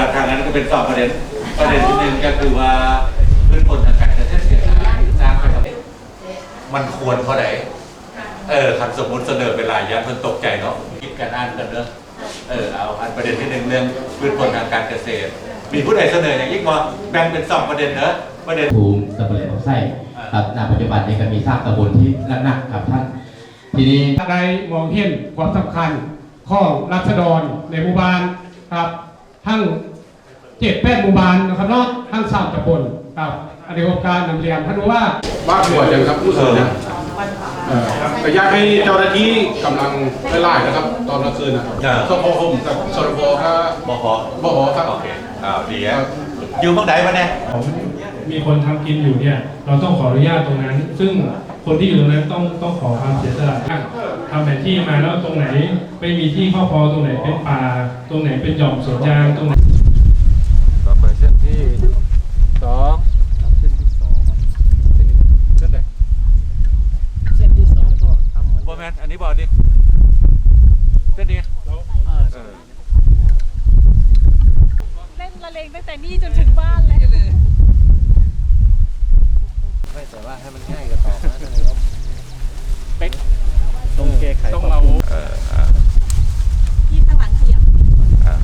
อทางนั้นก็เป็นสองประเด็นประเด็นที่หนึ่งก็คือว่าพื้นบนทางการเกษตรเสียหายสร้างไปทำไมมันควรเท่าไหร่เออคันสมมติเสนอเป็นรายยันมันตกใจเนาะคิดกันอ่านกันเนอะเออเอาอันประเด็นที่หนึ่งเรื่องพื้นบนทางการเกษตร มีผู้ใดเสนออย่างยิ่งว่าแบ่งเป็นสองประเด็นเนอะประเด็นภูมิตำบลแหลมไส้ครับณปัจจุบันนี้ก็มีทราบตำบลที่หนักๆครับท่านทีนี้ได้มองเห็นความสำคัญของรัษฎรในหมู่บ้านครับ ทั้ง เจ็ดแปดหมู่บ้านนะครับเนาะทั้งสามตำบลครับอันนี้โครงการนำเรียนท่านรู้ว่าบ้านหัวจังครับผู้สื่อนะเออแต่อยากให้เจ้าหน้าที่กำลังไล่ๆนะครับ ตอนกลางคืนนะครับอ่าสพคมกับสรพก็บขบขครับโอเคอ้าวดีอะอยู่เมื่อไหร่มาเนี่ยของมีคนทำกินอยู่เนี่ย เราต้องขออนุญาตตรงนั้น ซึ่งคนที่อยู่ตรงนั้นต้องต้องขอความเสียสละทำแผนที่มาแล้วตรงไหนไม่มีที่เข้าพอตรงไหนเป็นป่า ตรงไหนเป็นหย่อมสวนยางตรงไหน ต่อไปเส้นที่สองเส้นที่สองเส้นไหน บอ แมนอันนี้บอกดิเส้นนี้เออเล่นละเลงตั้งแต่นี่จนถึงบ้านเลยไม่แต่ว่าให้มันง่ายกับต่อนะเลยว่าเป๊กตรงแก้ไขต้องเอาเอออะที่ข้างหลังเขียงอะ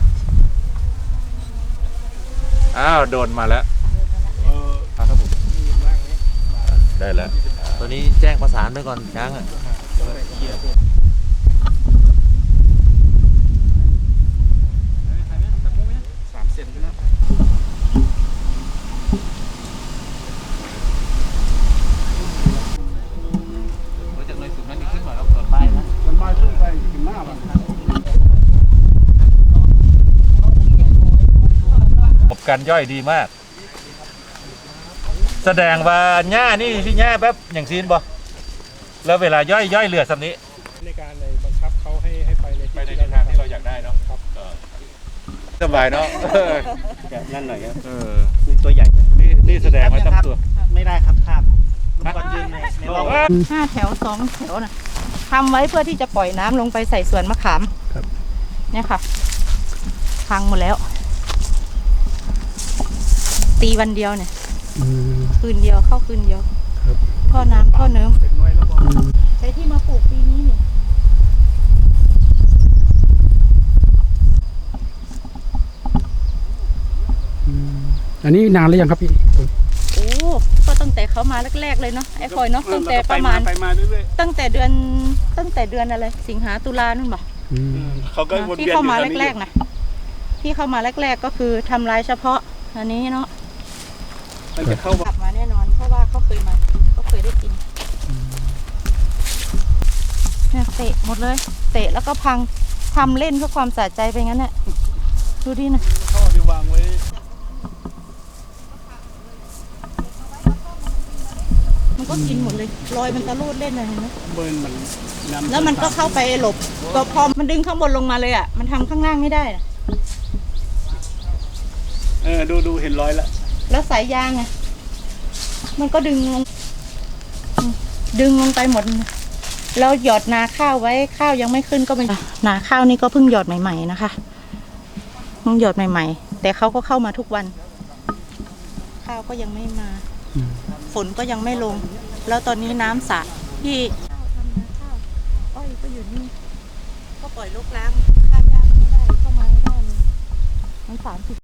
อ้าวโดนมาแล้วได้แล้วตัวนี้แจ้งประสานไปก่อนช้างอะ สามเส้นนะจากเลยสุดนั้นขึ้นมาแล้วเปิดป้ายนะมันมาขึ้นไปถึงหน้าบ้านระบบการย่อยดีมาก แสดงว่าหญ้านี่ที่หญ้าแบบอย่างซีนบ่ แล้วเวลาย่อยย่อยเหลือสำนี้ในการในบังคับเขาให้ให้ไปในไปในทิศทางที่เราอยากได้เนาะครับสบายเนาะนั่นหน่อยครับเออมีตัวใหญ่นี่นี่แสดงไว้ตั้งตัว ไม่ได้ครับข้ามลูกบอลยืนในในร่องห้าแถวสองแถวน่ะทำไว้เพื่อที่จะปล่อยน้ำลงไปใส่สวนมะขามเนี่ยค่ะพังหมดแล้ว ตีวันเดียวเนี่ยคืนเดียวเข้าคืนเดียว ท่อน้ำท่อเนิ้มใช้ที่มาปลูกปีนี้เนี่ยอันนี้นานหรือยังครับพี่โอ้ก็ตั้งแต่เขามาแรกๆเลยเนาะไอ้คอยเนาะตั้งแต่ประมาณไปมาเรื่อยตั้งแต่เดือนตั้งแต่เดือนอะไร สิงหาตุลานู่นบ่ๆเขาก็วนที่เวียนเข้ามาอยู่ทงนี้แรกๆนะที่เข้ามาแรกๆก็คือทำลายเฉพาะ อันนี้เนาะมันจะเข้ากลับมาแน่นอนเพราะว่าเขาเคยมา เขาเคยได้กินเนี่ยเตะหมดเลย เตะแล้วก็พังทำเล่นเพื่อความสะใจไปงั้นเนี่ยดูดินะท่อที่วางไว้มันก็กินหมดเลยรอยมันตะลูดเล่นเลยเห็นไหมเบิร์นมันน้ำแล้วมันก็เข้าไปหลบก็พอมันดึงข้างบนลงมาเลยอะ มันทำข้างล่างไม่ได้นะเออดูดูเห็นรอยแล้วแล้วสายยางไงมันก็ดึงลงอืม ดึงลงไปหมด แล้วหยอดนาข้าวไว้ข้าวยังไม่ขึ้นก็เป็นนาข้าวนี่ก็เพิ่งหยอดใหม่ ๆ นะคะเพิ่งหยอดใหม่ ๆ แต่เขาก็เข้ามาทุกวัน ข้าวก็ยังไม่มา ฝนก็ยังไม่ลง แล้วตอนนี้น้ำสระที่ข้าวทำนาข้าวอ้อยก็อยู่นี่ก็ปล่อยลกล้างค่ายางไม่ได้เข้ามาไม่ได้เลยมันสามสิบ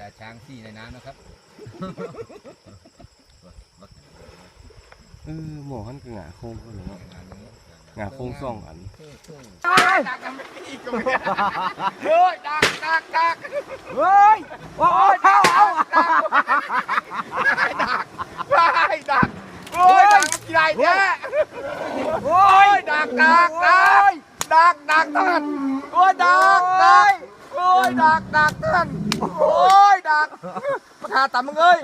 ลาช้างซี่ในน้ำนะครับ เออหมอหันก็หงาโค้งเขาหรือว่าหงาโค้งซ่องอัน โอ้ยดักประาศต่ำมึงเอ้ย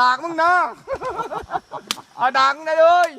ดักมึงนะเอาดักนะเอ้ย